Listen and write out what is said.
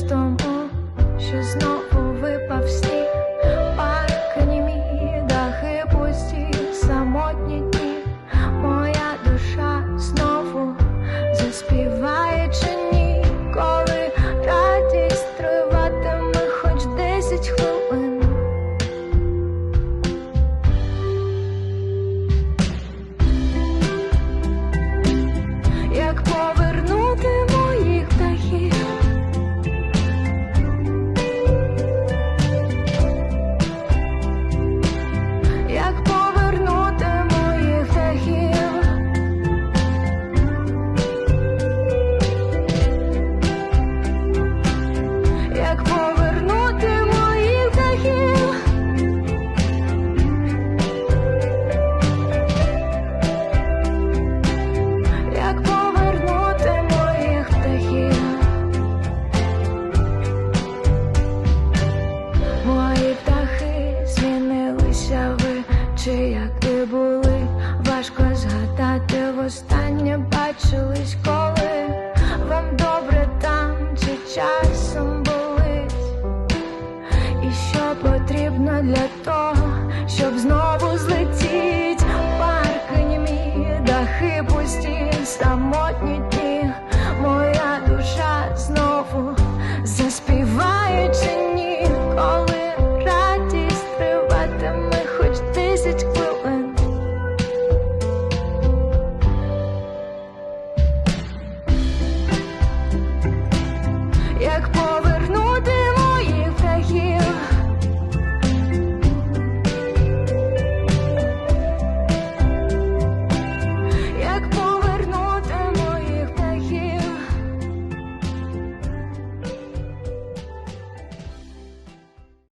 Помітив Наче як і були, важко згадати останнє бачились, коли вам добре там чи часом болить, і що потрібно для того, щоб знову злетіть, паркані мій дахи пусті.